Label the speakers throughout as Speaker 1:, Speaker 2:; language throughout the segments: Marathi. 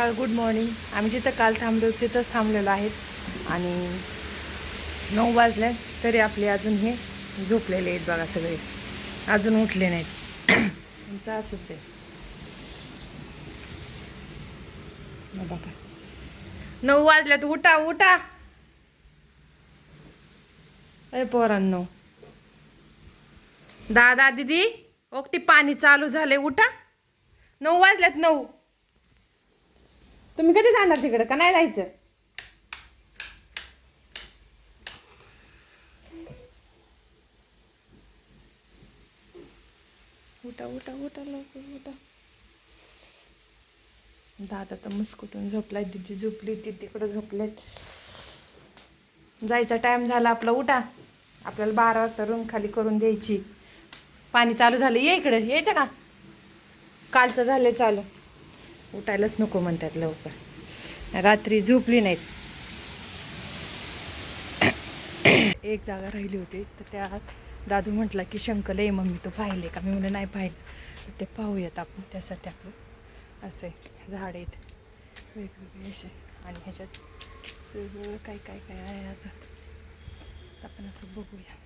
Speaker 1: सकाळ गुड मॉर्निंग आम्ही जिथं काल थांबलो तिथंच थांबलेलो आहेत. आणि नऊ वाजले तरी आपले अजून हे झोपलेले आहेत बघा सगळे. अजून उठले नाहीत. त्यांचं असंच आहे. बघा. नऊ वाजल्यात उठा उठा. अरे पोरांनो. दादा दिदी ओक ते पाणी चालू झाले उठा. नऊ वाजल्यात नऊ. तुम्ही कधी जाणार तिकडं? का नाही जायचं? उठा उठा उठा लवकर उठा. दादा तर मुस्कुटून झोपलाय दिदी झोपली ती तिकडं झोपलेत. जायचा टाइम झाला आपला उठा. आपल्याला बारा वाजता रूम खाली करून द्यायची. पाणी चालू झालं ये इकडे. यायचं का? कालचं झालं चालू. उठायलाच नको म्हणतात लवकर. रात्री झोपली नाहीत. एक जागा राहिली होती तर त्या दादू म्हटला की शंकल ये मम्मी तो पाहिले का? मी म्हणलं नाही पाहिलं. ते पाहूयात आपण त्यासाठी आपलं असे झाड आहेत. वेगवेगळे असे. आणि ह्याच्यात वेगवेगळं काय काय काय आहे असं. आपण असं बघूया.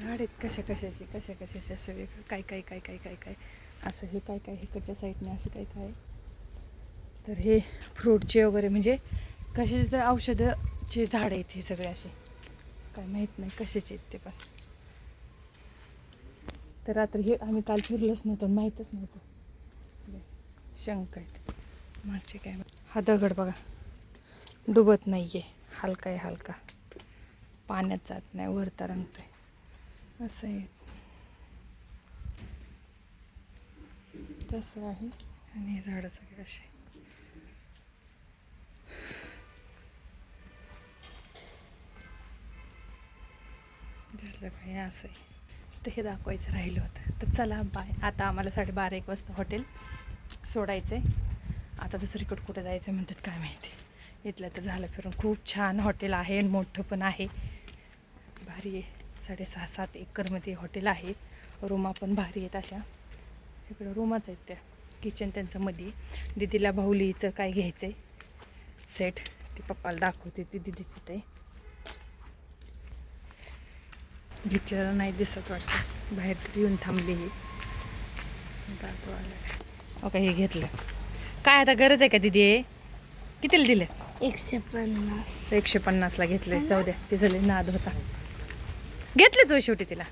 Speaker 1: झाड आहेत कशा कशाची कशा कशाची असं वेगळं काय काय काय काय काय काय. असं हे काय काय इकडच्या साईडने असं काय काय. तर हे फ्रूटचे वगैरे म्हणजे कशाचे तर औषधाचे झाड आहेत हे सगळे असे. काय माहीत नाही कशाचे आहेत ते पण. तर रात्री हे आम्ही काल फिरलोच नव्हतो माहीतच नव्हतं. शंक आहेत. मागचे काय हा दगड बघा. डुबत नाही आहे हलका आहे हलका. पाण्यात जात नाही वर आहे असं आहे. तसं आहे. आणि हे झाडं सगळे असे. दिसलं काही असं आहे. तर हे दाखवायचं राहिलं होतं. तर चला बाय. आता आम्हाला साडेबारा एक वाजता हॉटेल सोडायचं आहे आता दुसरीकडे कुठं जायचं म्हणतात काय माहिती. इथलं तर झालं फिरून. खूप छान हॉटेल आहे आणि मोठं पण आहे. भारी आहे. साडेसहा सात एकरमध्ये हॉटेल आहे. रूमा पण भारी आहेत अशा. इकडं रूमाच आहेत त्या. किचन त्यांचं मध्ये दिदीला भाऊलीचं काय घ्यायचं आहे सेट ती पप्पाला दाखवते. ती दिदी तिथे. घेतलेलं नाही दिसत वाटतं. बाहेर तरी येऊन थांबली ही. ओके हे घेतलं. काय आता गरज आहे का दिदी कितीला दिलं?
Speaker 2: एकशे पन्नास.
Speaker 1: एकशे पन्नासला घेतले जाऊ द्या. तिचा नाद होता. घेतलेच होय शेवटी तिला.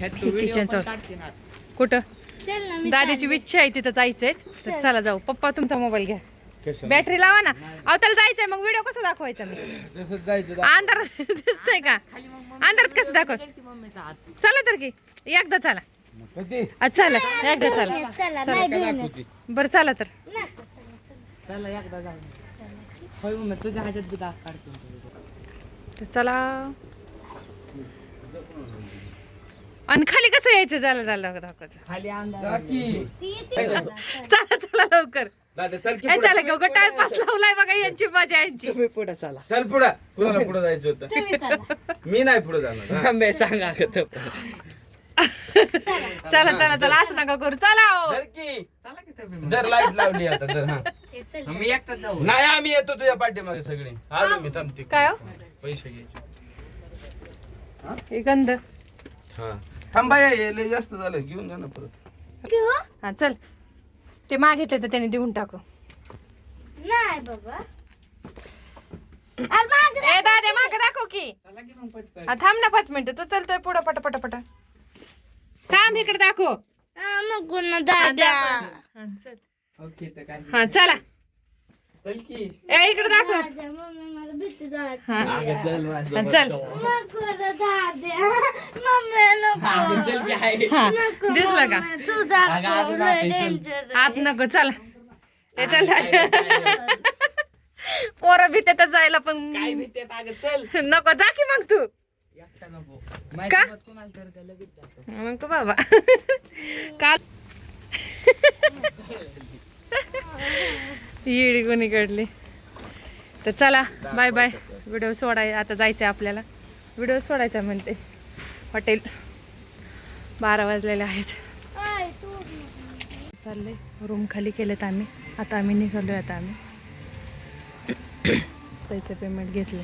Speaker 1: किचनचं कुठं?
Speaker 2: चल ना मी
Speaker 1: दादीची इच्छा आहे तिथं जायचंच तर चला. जाऊ. पप्पा तुमचा मोबाईल घ्या. बॅटरी लावा ना. अहो त्याला जायचंय. मग व्हिडिओ कसा दाखवायचा मी?
Speaker 3: तसंच जायचं
Speaker 1: अंधारात दिसतंय का? अंधारात कसं दाखव चला तर की. एकदा चला.
Speaker 3: कधी
Speaker 1: आ, चला. एकदा चला.
Speaker 2: चला. नाही
Speaker 1: बरं चला तर.
Speaker 2: नको, चला, चला.
Speaker 4: चला एकदा जाऊ होय मग तुझ्या ह्याच्यात बी दाग काढतो
Speaker 1: तर चला. आणि खाली कसं यायचं? झालं झालं
Speaker 4: खाली?
Speaker 1: चला चला लवकर.
Speaker 3: दादा चल
Speaker 1: घेऊ टाइमपास लावलाय बघा यांची मजा यांची.
Speaker 4: तुम्ही पुढे चला.
Speaker 3: चल पुढं. कुणाला पुढे जायचं होतं? मी नाही पुढे जाणार.
Speaker 4: मी सांगा
Speaker 1: चला चला चला असं नका करू. चला हो.
Speaker 3: धर की. दर लाइट लावली आता तर हा.
Speaker 2: हे चल
Speaker 4: मी एकटाच जाऊ.
Speaker 3: नाही आम्ही येतो तुझ्या पाठीमागे सगळे. आलो मी थांबते.
Speaker 1: काय हो?
Speaker 3: पैसे घ्यायचे.
Speaker 1: हे? गंध.
Speaker 3: हा. थांबा या हे लय जास्त झालं घेऊन जा ना परत.
Speaker 2: घेऊ
Speaker 1: हा. चल. ते मागितले तर त्याने देऊन टाकू.
Speaker 2: नाही बाबा. अरे माग रे.
Speaker 1: ए दादे माग दाखव की. हा, थांब ना पाच मिनिटं. तू चलतोय पुढं पट पट पट थांब इकडे दाखव
Speaker 2: हा, नको ना दादा
Speaker 1: हा, चल.
Speaker 4: ओके तर काय
Speaker 1: हा चला
Speaker 4: चल की
Speaker 1: ए इकडे दाखव
Speaker 2: दादा, मम्मी मला भीती वाटते.
Speaker 1: हा
Speaker 4: अगं चल
Speaker 1: हा,
Speaker 4: माझ्यासोबत
Speaker 1: चल
Speaker 4: जाऊ.
Speaker 2: नको रे दादा. मम्मी नको.
Speaker 4: अगं चल की आहे
Speaker 1: हा
Speaker 2: नको,
Speaker 1: दिसलं का
Speaker 2: मम्मी, तू
Speaker 4: अगं, अजून
Speaker 2: दाखव,
Speaker 4: आते,
Speaker 2: लय
Speaker 4: चल.
Speaker 2: danger आहे.
Speaker 1: आत नको चला ए चल पोरं भीते तर जायला पण
Speaker 4: काय भीती आहे? अगं चल
Speaker 1: नको जा की मग तू
Speaker 4: का?
Speaker 1: मग बाबा. काल येडी कोणी कडली तर चला बाय बाय व्हिडिओ सोडाय आता जायचं आहे आपल्याला. व्हिडिओ सोडायचा म्हणते. हॉटेल. बारा वाजलेले आहेत. चालले रूम खाली केलेत आम्ही. आता आम्ही निघालो आता आम्ही. पैसे पेमेंट घेतले.